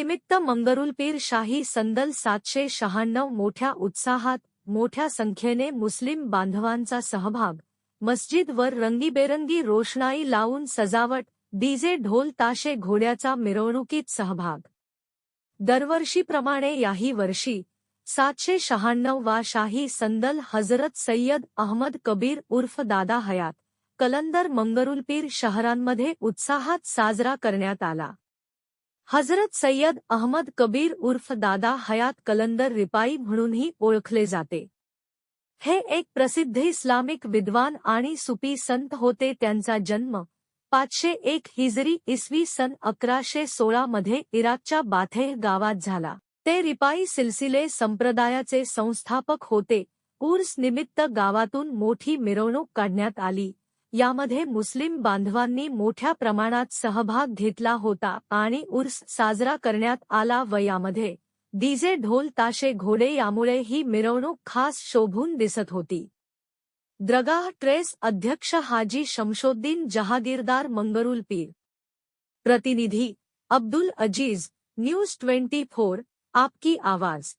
निमित्त मंगरुलपीर शाही संदल सातशे शहाण्णव मोठ्या उत्साहात मोठ्या संख्येने मुस्लिम बांधवांचा सहभाग. मस्जिदवर रंगीबेरंगी रोषणाई लावून सजावट डीजे ढोल ताशे घोड्याचा मिरवणुकीत सहभाग. दरवर्षीप्रमाणे याही वर्षी सातशे शहाण्णव वा शाही संदल हजरत सय्यद अहमद कबीर उर्फ दादा हयात कलंदर मंगरुलपीर शहरांमध्ये उत्साहात साजरा करण्यात आला. हजरत सय्यद अहमद कबीर उर्फ दादा हयात कलंदर रिपाई म्हणूनही ओळखले जाते. हे एक प्रसिद्ध इस्लामिक विद्वान आणि सुपी संत होते. त्यांचा जन्म पाचशे एक हिजरी इसवी सन अकराशे सोळा मध्ये इराकच्या बाथेह गावात झाला. ते रिपाई सिलसिले संप्रदायाचे संस्थापक होते. उर्स निमित्त गावातून मोठी मिरवणूक काढण्यात आली. यामध्ये मुस्लिम बांधवांनी मोठ्या प्रमाणात सहभाग घेतला होता आणि उर्स साजरा करण्यात आला व यामध्ये डीजे ढोल ताशे घोडे यामुळे ही मिरवणूक खास शोभून दिसत होती. द्रगाह ट्रेस अध्यक्ष हाजी शमशोद्दीन जहागीरदार मंगरुल पीर प्रतिनिधी Abdul Aziz, news twenty four, आपकी आवाज़.